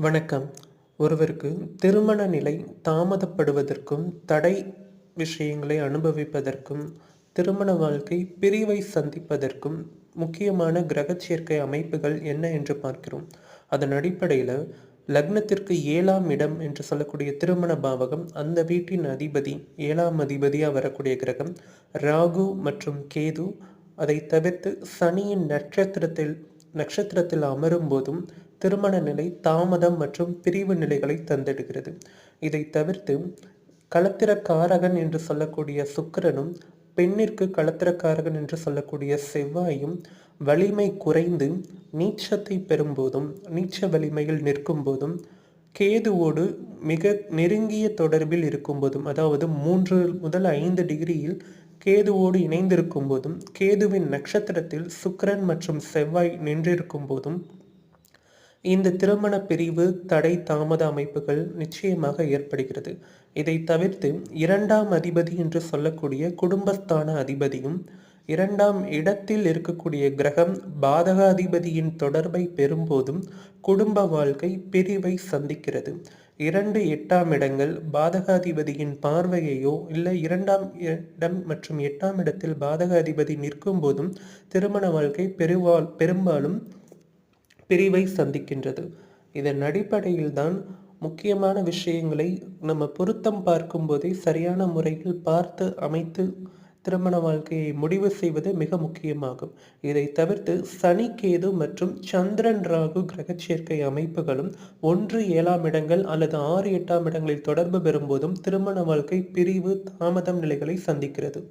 வணக்கம். ஒருவருக்கு திருமண நிலை தாமதப்படுவதற்கும் தடை விஷயங்களை அனுபவிப்பதற்கும் திருமண வாழ்க்கை பிரிவை சந்திப்பதற்கும் முக்கியமான கிரக சேர்க்கை அமைப்புகள் என்ன என்று பார்க்கிறோம். அதன் அடிப்படையில் லக்னத்திற்கு ஏழாம் இடம் என்று சொல்லக்கூடிய திருமண பாவகம் அந்த வீட்டின் அதிபதி ஏழாம் அதிபதியாக வரக்கூடிய கிரகம் ராகு மற்றும் கேது. அதை தவிர்த்து சனியின் நட்சத்திரத்தில் நட்சத்திரத்தில் அமரும் போதும் திருமண நிலை தாமதம் மற்றும் பிரிவு நிலைகளை தந்தெடுக்கிறது. இதை தவிர்த்து களத்திரக்காரகன் என்று சொல்லக்கூடிய சுக்கரனும் பெண்ணிற்கு களத்திரக்காரகன் என்று சொல்லக்கூடிய செவ்வாயும் வலிமை குறைந்து நீச்சத்தை பெறும்போதும் நீச்ச வலிமையில் நிற்கும் போதும் கேதுவோடு மிக நெருங்கிய தொடர்பில் இருக்கும்போதும் அதாவது மூன்று முதல் ஐந்து டிகிரியில் கேதுவோடு இணைந்திருக்கும் போதும் கேதுவின் நட்சத்திரத்தில் சுக்கிரன் மற்றும் செவ்வாய் நின்றிருக்கும் போதும் இந்த திருமண பிரிவு தடை தாமத அமைப்புகள் நிச்சயமாக ஏற்படுகிறது. இதை தவிர்த்து இரண்டாம் அதிபதி என்று சொல்லக்கூடிய குடும்பஸ்தான அதிபதியும் இரண்டாம் இடத்தில் இருக்கக்கூடிய கிரகம் பாதகாதிபதியின் தொடர்பை பெறும்போதும் குடும்ப வாழ்க்கை பிரிவை சந்திக்கிறது. இரண்டு எட்டாம் இடங்கள் பாதகாதிபதியின் பார்வையையோ இல்லை இரண்டாம் இடம் மற்றும் எட்டாம் இடத்தில் பாதகாதிபதி நிற்கும் போதும் திருமண வாழ்க்கை பெருவால் பெரும்பாலும் பிரிவை சந்திக்கின்றது. இதன் அடிப்படையில் தான் முக்கியமான விஷயங்களை நம்ம பொருத்தம் பார்க்கும்போதே சரியான முறையில் பார்த்து அமைத்து திருமண வாழ்க்கையை முடிவு செய்வது மிக முக்கியமாகும். இதை தவிர்த்து சனி கேது மற்றும் சந்திரன் ராகு கிரக சேர்க்கை அமைப்புகளும் ஒன்று ஏழாம் இடங்கள் அல்லது ஆறு எட்டாம் இடங்களில் தொடர்பு பெறும்போதும் திருமண வாழ்க்கை பிரிவு தாமதம் நிலைகளை சந்திக்கிறது.